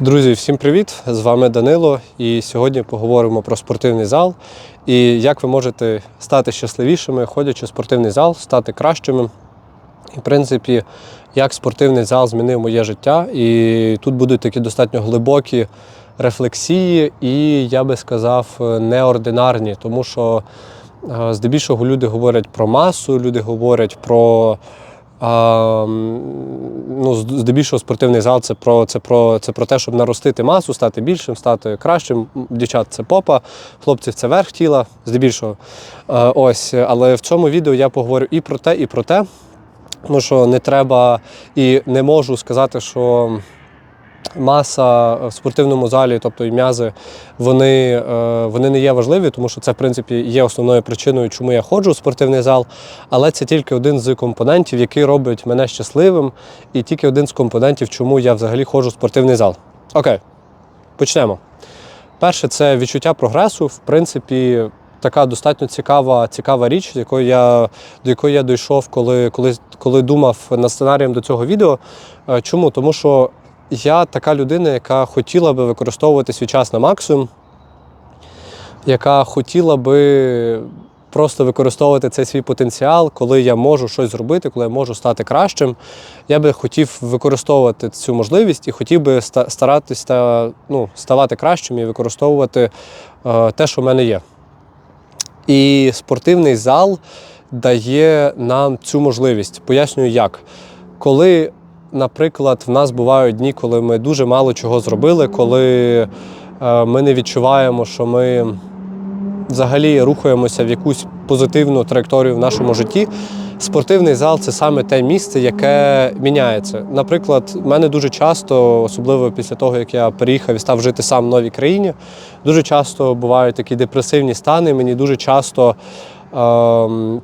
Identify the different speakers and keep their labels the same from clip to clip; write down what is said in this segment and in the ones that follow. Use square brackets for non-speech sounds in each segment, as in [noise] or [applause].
Speaker 1: Друзі, всім привіт! З вами Данило. І сьогодні поговоримо про спортивний зал і як ви можете стати щасливішими, ходячи в спортивний зал, стати кращими. І, в принципі, як спортивний зал змінив моє життя. І тут будуть такі достатньо глибокі рефлексії, і я би сказав, неординарні, тому що е, здебільшого люди говорять про масу, люди говорять про. Ну, здебільшого спортивний зал це про, це, про, це про те, щоб наростити масу, стати більшим, стати кращим. Дівчат це попа, хлопців це верх тіла, здебільшого. А, ось, але в цьому відео я поговорю і про те, і про те. Тому що не треба і не можу сказати, що маса в спортивному залі, тобто і м'язи, вони, е, вони не є важливі, тому що це, в принципі, є основною причиною, чому я ходжу в спортивний зал. Але це тільки один з компонентів, який робить мене щасливим, і тільки один з компонентів, чому я взагалі ходжу в спортивний зал. Окей, почнемо. Перше, це відчуття прогресу. В принципі, така достатньо цікава, цікава річ, якої я, до якої я дійшов, коли, коли, коли думав над сценарієм до цього відео. Е, Чому? Тому що я така людина, яка хотіла би використовувати свій час на максимум, яка хотіла би просто використовувати цей свій потенціал, коли я можу щось зробити, коли я можу стати кращим. Я би хотів використовувати цю можливість і хотів би ста- старатись та, ну, ставати кращим і використовувати е, те, що в мене є. І спортивний зал дає нам цю можливість. Пояснюю, як. Коли, наприклад, в нас бувають дні, коли ми дуже мало чого зробили, коли е, ми не відчуваємо, що ми взагалі рухаємося в якусь позитивну траєкторію в нашому житті. Спортивний зал це саме те місце, яке міняється. Наприклад, в мене дуже часто, особливо після того, як я переїхав і став жити сам в новій країні, дуже часто бувають такі депресивні стани. Мені дуже часто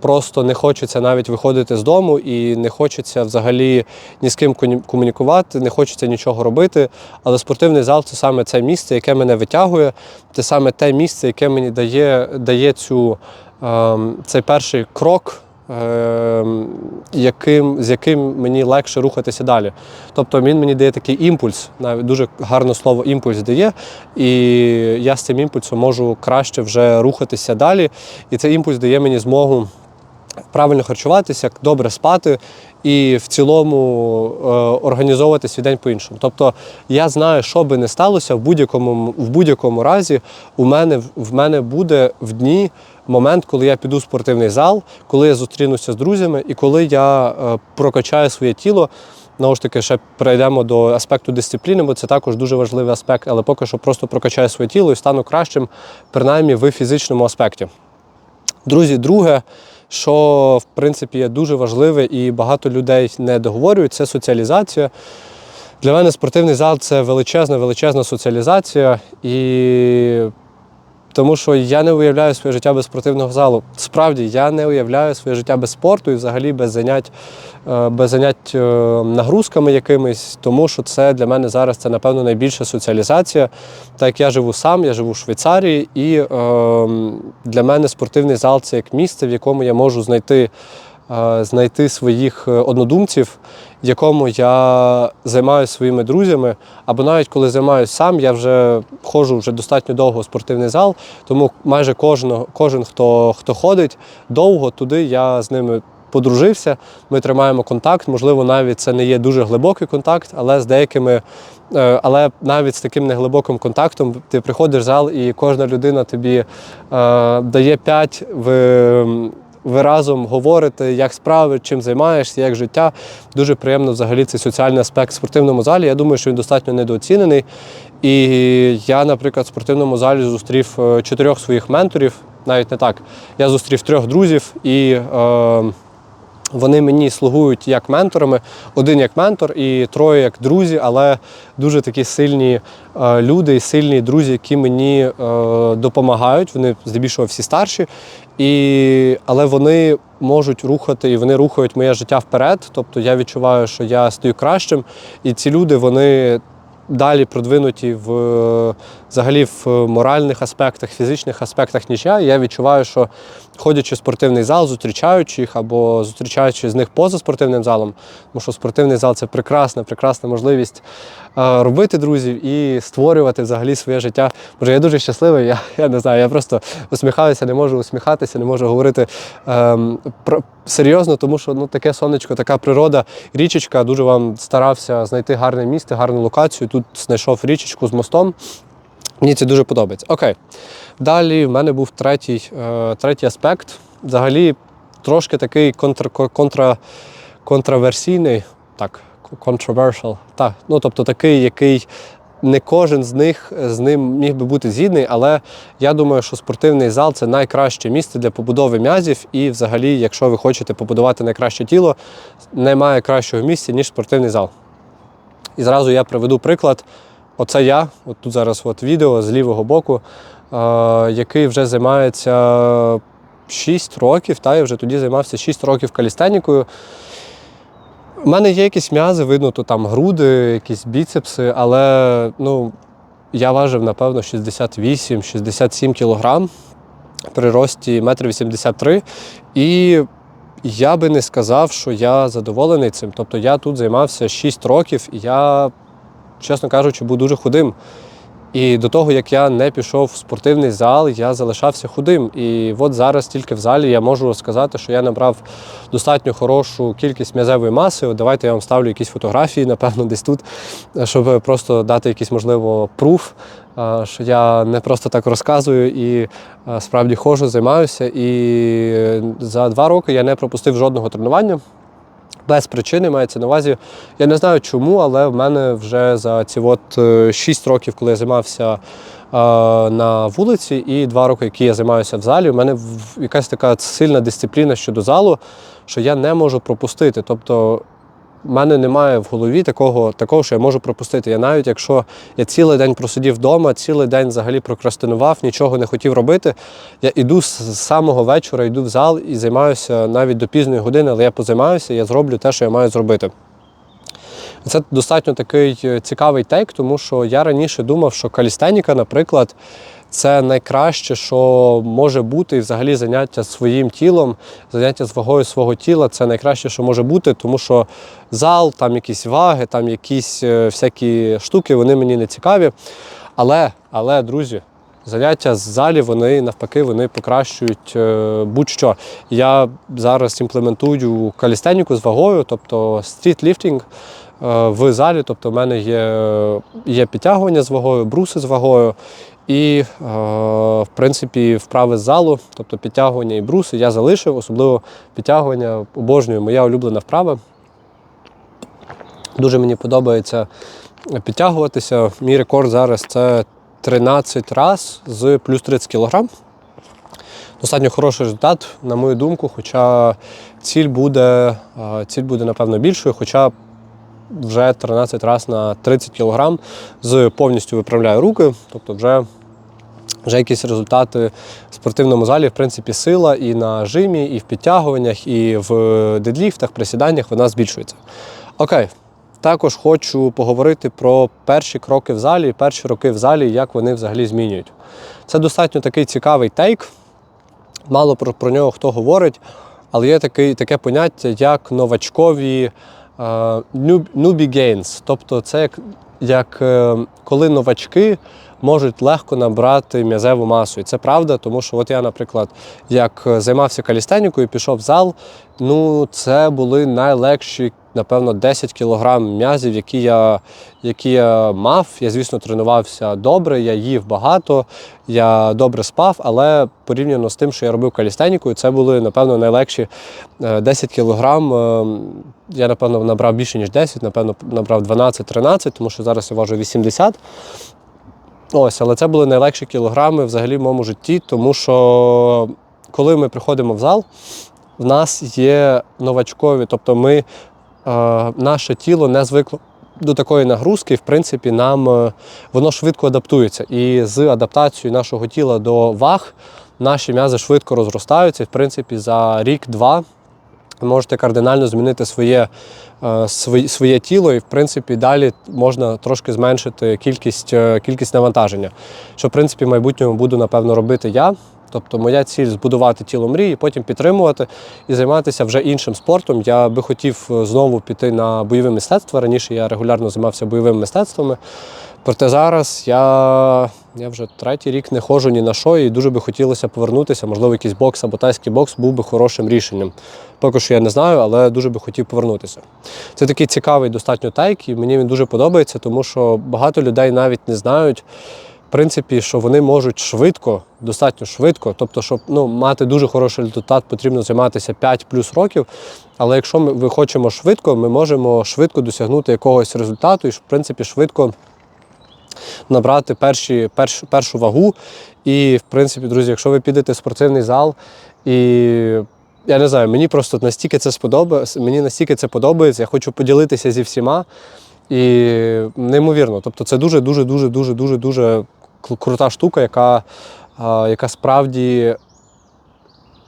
Speaker 1: просто не хочеться навіть виходити з дому і не хочеться взагалі ні з ким комунікувати, не хочеться нічого робити. Але спортивний зал це саме це місце, яке мене витягує, це саме те місце, яке мені дає, дає цю, ем, цей перший крок. Ем, Яким, з яким мені легше рухатися далі. Тобто він мені дає такий імпульс, навіть дуже гарне слово імпульс дає, і я з цим імпульсом можу краще вже рухатися далі. І цей імпульс дає мені змогу правильно харчуватися, добре спати і в цілому е, організовувати свій день по-іншому. Тобто я знаю, що би не сталося, в будь-якому, в будь-якому разі у мене, в мене буде в дні момент, коли я піду в спортивний зал, коли я зустрінуся з друзями і коли я е, прокачаю своє тіло. Знову ж таки, ще перейдемо до аспекту дисципліни, бо це також дуже важливий аспект, але поки що просто прокачаю своє тіло і стану кращим, принаймні в фізичному аспекті. Друзі, друге, що в принципі є дуже важливе і багато людей не договорюють, це соціалізація. Для мене спортивний зал це величезна, величезна соціалізація. І тому що я не уявляю своє життя без спортивного залу. Справді, я не уявляю своє життя без спорту і взагалі без занять, е, без занять е, нагрузками якимись, тому що це для мене зараз це, напевно, найбільша соціалізація. Так як я живу сам, я живу в Швейцарії, і е, для мене спортивний зал це як місце, в якому я можу знайти. е, Знайти своїх е, однодумців, якому я займаюся своїми друзями, або навіть коли займаюся сам, я вже ходжу вже достатньо довго в спортивний зал, тому майже кожного, кожен, хто, хто ходить довго туди, я з ними подружився. Ми тримаємо контакт. Можливо, навіть це не є дуже глибокий контакт, але з деякими. е, Але навіть з таким неглибоким контактом ти приходиш в зал, і кожна людина тобі е, дає п'ять в. Ви разом говорите, як справи, чим займаєшся, як життя. Дуже приємно взагалі цей соціальний аспект в спортивному залі. Я думаю, що він достатньо недооцінений. І я, наприклад, в спортивному залі зустрів е, чотирьох своїх менторів, навіть не так. Я зустрів трьох друзів і. Е, вони мені слугують як менторами, один як ментор і троє як друзі, але дуже такі сильні е, люди і сильні друзі, які мені е, допомагають. Вони здебільшого всі старші, і, але вони можуть рухати і вони рухають моє життя вперед. Тобто я відчуваю, що я стаю кращим, і ці люди вони далі продвинуті в взагалі в моральних аспектах, фізичних аспектах, ніж я. І я відчуваю, що ходячи в спортивний зал, зустрічаючи їх або зустрічаючи з них поза спортивним залом, тому що спортивний зал це прекрасна, прекрасна можливість е, робити друзів і створювати взагалі своє життя. Боже, я дуже щасливий. Я, я не знаю, я просто усміхаюся, не можу усміхатися, не можу говорити ем, про, серйозно, тому що ну, таке сонечко, така природа, річечка. Дуже вам старався знайти гарне місце, гарну локацію. Тут знайшов річечку з мостом. Мені це дуже подобається. Окей. Далі в мене був третій, е, третій аспект. Взагалі трошки такий контра, контра, контраверсійний, так, controversial, так, ну тобто такий, який не кожен з них з ним міг би бути згідний, але я думаю, що спортивний зал це найкраще місце для побудови м'язів. І взагалі, якщо ви хочете побудувати найкраще тіло, немає кращого місця, ніж спортивний зал. І зразу я приведу приклад. Оце я, от тут зараз от відео з лівого боку, е, який вже займається 6 років, та я вже тоді займався 6 років калістенікою. У мене є якісь м'язи, видно, то там груди, якісь біцепси, але ну, я важив, напевно, 68-67 кілограм при рості 1,83 м. І я би не сказав, що я задоволений цим. Тобто я тут займався 6 років, і я, чесно кажучи, був дуже худим. І до того, як я не пішов в спортивний зал, я залишався худим. І от зараз тільки в залі я можу сказати, що я набрав достатньо хорошу кількість м'язевої маси. От давайте я вам ставлю якісь фотографії, напевно, десь тут, щоб просто дати якийсь, можливо, пруф, що я не просто так розказую і справді ходжу, займаюся. І за два роки я не пропустив жодного тренування. Без причини мається на увазі. Я не знаю чому, але в мене вже за ці от 6 років, коли я займався е, на вулиці, і 2 роки, які я займаюся в залі, в мене якась така сильна дисципліна щодо залу, що я не можу пропустити. Тобто в мене немає в голові такого, такого, що я можу пропустити. Я навіть якщо я цілий день просидів вдома, цілий день взагалі прокрастинував, нічого не хотів робити. Я йду з самого вечора, йду в зал і займаюся навіть до пізньої години, але я позаймаюся, я зроблю те, що я маю зробити. Це достатньо такий е, цікавий тейк, тому що я раніше думав, що калістеніка, наприклад, це найкраще, що може бути, і взагалі заняття своїм тілом, заняття з вагою свого тіла це найкраще, що може бути, тому що зал, там якісь ваги, там якісь е, всякі штуки, вони мені не цікаві. Але, але, друзі, заняття з залі, вони навпаки, вони покращують е, будь-що. Я зараз імплементую калістеніку з вагою, тобто стрітліфтинг е, в залі. Тобто, в мене є, є підтягування з вагою, бруси з вагою. І, е, в принципі, вправи з залу, тобто підтягування і бруси, я залишив, особливо підтягування обожнюю, моя улюблена вправа. Дуже мені подобається підтягуватися. Мій рекорд зараз це 13 раз з плюс 30 кг. Достатньо хороший результат, на мою думку, хоча ціль буде, е, ціль буде напевно більшою, хоча вже 13 разів на 30 кг з повністю виправляю руки, тобто вже, вже якісь результати в спортивному залі, в принципі, сила і на жимі, і в підтягуваннях, і в дедліфтах, присіданнях вона збільшується. Окей. Також хочу поговорити про перші кроки в залі, перші роки в залі, як вони взагалі змінюють. Це достатньо такий цікавий тейк. Мало про, про нього хто говорить, але є такий, таке поняття, як новачкові newbie gains. Тобто це як, як е, коли новачки можуть легко набрати м'язеву масу. І це правда, тому що от я, наприклад, як займався калістенікою, пішов в зал, ну це були найлегші, напевно, 10 кілограм м'язів, які я, які я мав. Я, звісно, тренувався добре, я їв багато, я добре спав, але порівняно з тим, що я робив калістенікою, це були, напевно, найлегші е, 10 кілограм. Е, Я, напевно, набрав більше, ніж 10, напевно, набрав 12-13, тому що зараз я важу 80. Ось, але це були найлегші кілограми взагалі в моєму житті, тому що коли ми приходимо в зал, в нас є новачкові, тобто ми, е, наше тіло не звикло до такої нагрузки, в принципі, нам е, воно швидко адаптується. І з адаптацією нашого тіла до ваг наші м'язи швидко розростаються. В принципі, за рік-два ви можете кардинально змінити своє, е, своє, своє тіло, і в принципі далі можна трошки зменшити кількість, е, кількість навантаження. Що в принципі в майбутньому буду напевно робити я. Тобто моя ціль збудувати тіло мрії, потім підтримувати і займатися вже іншим спортом. Я би хотів е, знову піти на бойове мистецтво. Раніше я регулярно займався бойовими мистецтвами. Проте зараз я, я вже третій рік не ходжу ні на що, і дуже би хотілося повернутися. Можливо, якийсь бокс або тайський бокс був би хорошим рішенням. Поки що я не знаю, але дуже би хотів повернутися. Це такий цікавий достатньо тайк, і мені він дуже подобається, тому що багато людей навіть не знають. Принципі, що вони можуть швидко, достатньо швидко, тобто, щоб ну, мати дуже хороший результат, потрібно займатися 5 плюс років. Але якщо ми ви хочемо швидко, ми можемо швидко досягнути якогось результату і, в принципі, швидко набрати перші, перш, першу вагу. І, в принципі, друзі, якщо ви підете в спортивний зал, і я не знаю, мені просто настільки це сподобається, мені настільки це подобається, я хочу поділитися зі всіма. І неймовірно. Тобто це дуже, дуже, крута штука, яка, яка справді,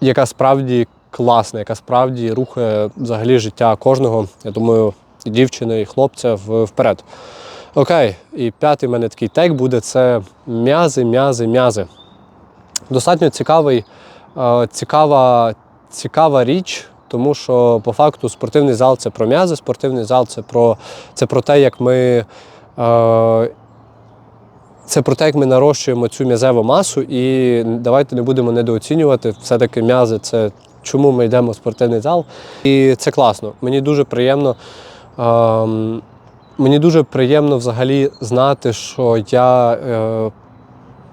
Speaker 1: яка справді класна, яка справді рухає взагалі життя кожного, я думаю, і дівчини, і хлопця вперед. Окей, і п'ятий в мене такий тейк буде це м'язи, м'язи, м'язи. Достатньо цікавий, цікава, цікава річ, тому що по факту спортивний зал це про м'язи, спортивний зал це про, це про те, як ми. Це про те, як ми нарощуємо цю м'язеву масу, і давайте не будемо недооцінювати. Все-таки м'язи це чому ми йдемо в спортивний зал. І це класно. Мені дуже приємно. ем, Мені дуже приємно взагалі знати, що я е,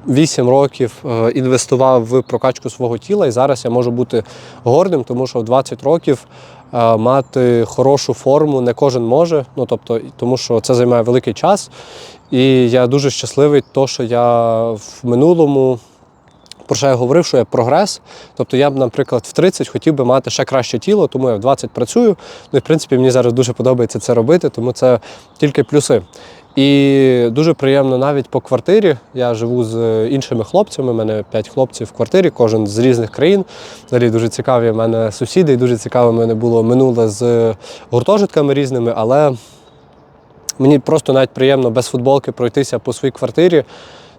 Speaker 1: 8 років е, інвестував в прокачку свого тіла, і зараз я можу бути гордим, тому що в 20 років е, мати хорошу форму не кожен може. Ну тобто, тому що це займає великий час. І я дуже щасливий, то, що я в минулому. Про що я говорив, що я прогрес. Тобто я б, наприклад, в 30 хотів би мати ще краще тіло, тому я в 20 працюю. Ну і в принципі мені зараз дуже подобається це робити, тому це тільки плюси. І дуже приємно навіть по квартирі. Я живу з іншими хлопцями. У мене 5 хлопців в квартирі, кожен з різних країн. Взагалі дуже цікаві в мене сусіди, і дуже цікаве в мене було минуле з гуртожитками різними, але мені просто навіть приємно без футболки пройтися по своїй квартирі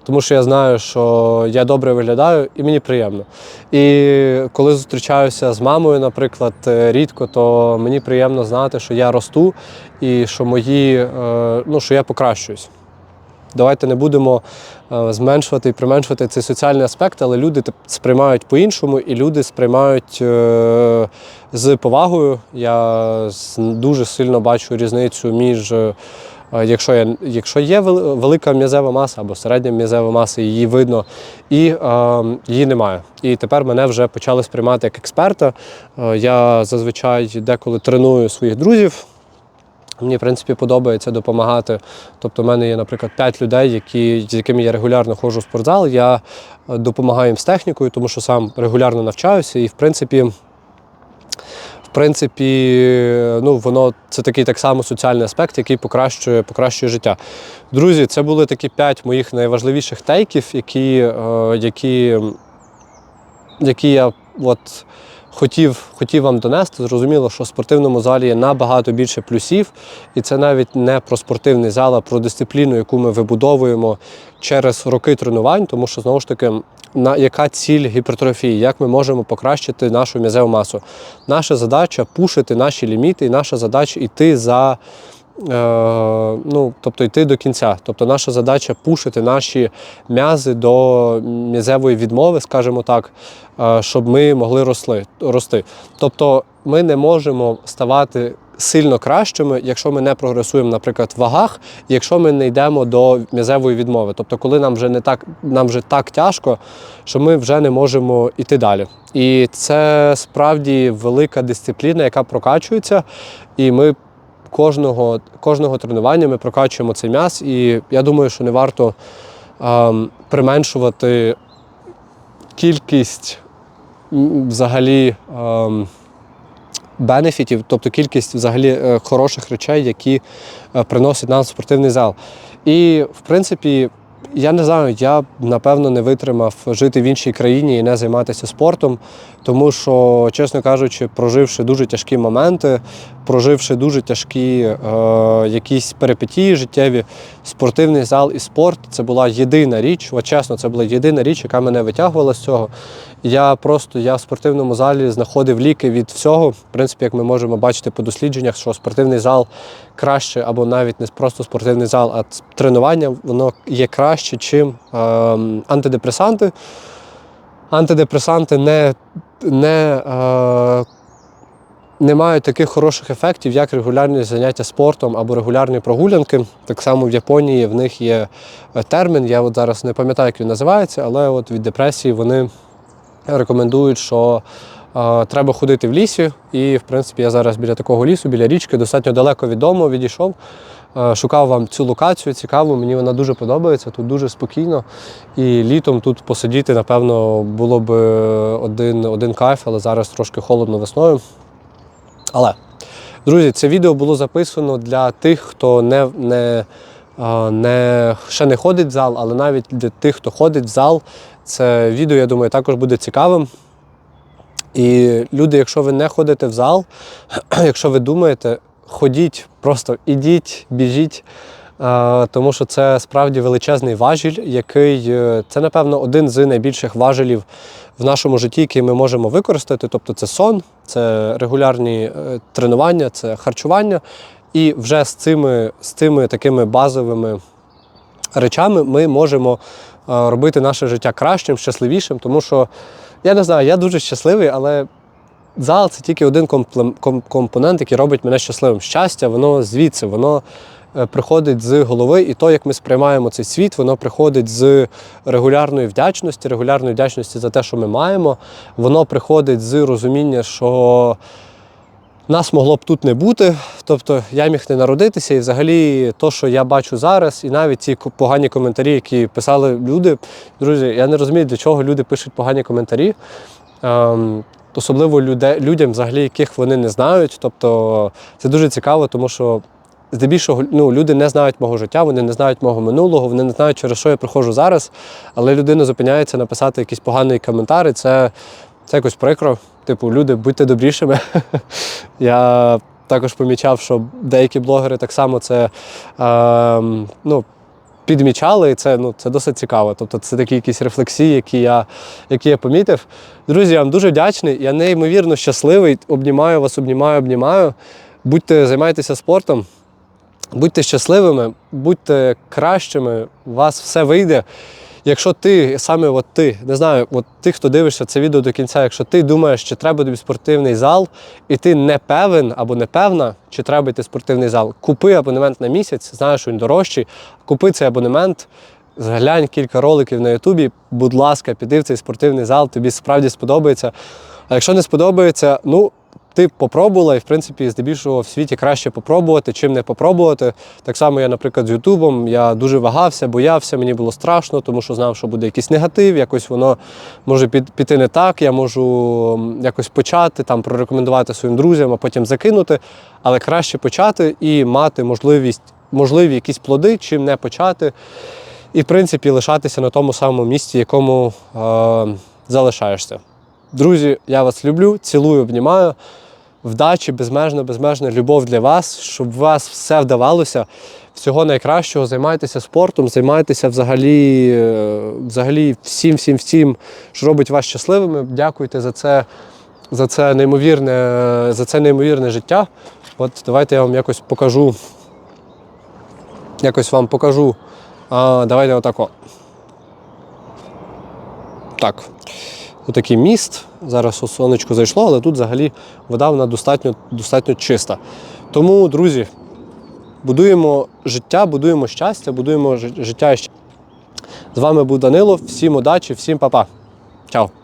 Speaker 1: тому що я знаю, що я добре виглядаю і мені приємно. І коли зустрічаюся з мамою, наприклад, е, рідко, то мені приємно знати, що я росту і що мої, е, ну, що я покращуюсь. Давайте не будемо зменшувати і применшувати цей соціальний аспект, але люди сприймають по-іншому, і люди сприймають е, з повагою. Я дуже сильно бачу різницю між. е, Якщо, я, якщо є велика м'язева маса або середня м'язева маса, її видно, і е, її немає. І тепер мене вже почали сприймати як експерта. Е, я зазвичай деколи треную своїх друзів. Мені, в принципі, подобається допомагати. Тобто, в мене є, наприклад, 5 людей, які, з якими я регулярно ходжу в спортзал. Я е, допомагаю їм з технікою, тому що сам регулярно навчаюся. І, в принципі, в принципі, ну, воно це такий так само соціальний аспект, який покращує, покращує життя. Друзі, це були такі 5 моїх найважливіших тейків, які, е, які, які я от, хотів, хотів вам донести. Зрозуміло, що в спортивному залі є набагато більше плюсів, і це навіть не про спортивний зал, а про дисципліну, яку ми вибудовуємо через роки тренувань, тому що знову ж таки. На яка ціль гіпертрофії, як ми можемо покращити нашу м'язеву масу? Наша задача пушити наші ліміти, і наша задача йти за ну, тобто йти до кінця. Тобто наша задача пушити наші м'язи до м'язевої відмови, скажімо так, е, щоб ми могли росли, рости. Тобто ми не можемо ставати сильно кращими, якщо ми не прогресуємо, наприклад, в вагах, якщо ми не йдемо до м'язевої відмови. Тобто, коли нам вже не так, нам вже так тяжко, що ми вже не можемо йти далі. І це справді велика дисципліна, яка прокачується, і ми. Кожного, кожного тренування ми прокачуємо цей м'яз, і я думаю, що не варто ем, применшувати кількість взагалі ем, бенефітів, тобто кількість взагалі е, хороших речей, які е, приносить нам спортивний зал. І в принципі, я не знаю, я напевно не витримав жити в іншій країні і не займатися спортом, тому що, чесно кажучи, проживши дуже тяжкі моменти, проживши дуже тяжкі е, якісь перипетії життєві, спортивний зал і спорт це була єдина річ. От чесно, це була єдина річ, яка мене витягувала з цього. Я просто я в спортивному залі знаходив ліки від всього. В принципі, як ми можемо бачити по дослідженнях, що спортивний зал краще, або навіть не просто спортивний зал, а тренування воно є краще, чим е, антидепресанти. Антидепресанти не, не, е, не мають таких хороших ефектів, як регулярні заняття спортом або регулярні прогулянки. Так само в Японії в них є е, термін. Я от зараз не пам'ятаю, як він називається, але от від депресії вони рекомендують, що е, треба ходити в лісі. І, в принципі, я зараз біля такого лісу, біля річки, достатньо далеко від дому відійшов. Е, Шукав вам цю локацію цікаву, мені вона дуже подобається, тут дуже спокійно. І літом тут посидіти, напевно, було б один, один кайф, але зараз трошки холодно весною. Але, друзі, це відео було записано для тих, хто не, не, не, ще не ходить в зал, але навіть для тих, хто ходить в зал, це відео, я думаю, також буде цікавим. І люди, якщо ви не ходите в зал, [clears throat] якщо ви думаєте, ходіть, просто ідіть, біжіть. Тому що це справді величезний важіль, який е, це, напевно, один з найбільших важелів в нашому житті, який ми можемо використати. Тобто це сон, це регулярні е, тренування, це харчування. І вже з цими, з цими такими базовими речами ми можемо е, робити наше життя кращим, щасливішим, тому що я не знаю, я дуже щасливий, але зал це тільки один компонент, який робить мене щасливим. Щастя, воно звідси, воно е, приходить з голови, і то, як ми сприймаємо цей світ, воно приходить з регулярної вдячності, регулярної вдячності за те, що ми маємо. Воно приходить з розуміння, що нас могло б тут не бути, тобто я міг не народитися, і взагалі то, що я бачу зараз, і навіть ці погані коментарі, які писали люди. Друзі, я не розумію, для чого люди пишуть погані коментарі. Ем, особливо люде, людям, взагалі, яких вони не знають. Тобто це дуже цікаво, тому що здебільшого ну, люди не знають мого життя, вони не знають мого минулого, вони не знають, через що я проходжу зараз. Але людина зупиняється написати якийсь поганий коментар, це, це якось прикро. Типу, люди, будьте добрішими. [laughs] Я також помічав, що деякі блогери так само це ем, ну, підмічали, і це, ну, це досить цікаво. Тобто це такі якісь рефлексії, які я, які я помітив. Друзі, я вам дуже вдячний. Я неймовірно щасливий. Обнімаю вас, обнімаю, обнімаю. Будьте, займайтеся спортом, будьте щасливими, будьте кращими, у вас все вийде. Якщо ти, саме от ти, не знаю, от ти, хто дивишся це відео до кінця, якщо ти думаєш, чи треба тобі спортивний зал, і ти не певен або не певна, чи треба йти спортивний зал, купи абонемент на місяць, знаєш, що він дорожчий, купи цей абонемент, зглянь кілька роликів на Ютубі, будь ласка, піди в цей спортивний зал, тобі справді сподобається. А якщо не сподобається, ну. Ти попробувала, і в принципі, здебільшого в світі краще попробувати, чим не попробувати. Так само я, наприклад, з Ютубом я дуже вагався, боявся, мені було страшно, тому що знав, що буде якийсь негатив, якось воно може піти не так. Я можу якось почати, там прорекомендувати своїм друзям, а потім закинути. Але краще почати і мати можливість, можливі якісь плоди, чим не почати. І, в принципі, лишатися на тому самому місці, якому е, залишаєшся. Друзі, я вас люблю, цілую, обнімаю. Вдачі, безмежна, безмежна любов для вас, щоб у вас все вдавалося. Всього найкращого, займайтеся спортом, займайтеся взагалі, е, взагалі всім, всім, всім, що робить вас щасливими. Дякуйте за це, за це неймовірне, за це неймовірне життя. От давайте я вам якось покажу. Якось вам покажу. А, давайте отако. Так. Отакий міст. Зараз сонечко зайшло, але тут взагалі вода вона достатньо, достатньо чиста. Тому, друзі, будуємо життя, будуємо щастя, будуємо життя. і щастя. З вами був Данило. Всім удачі, всім па-па. Чао!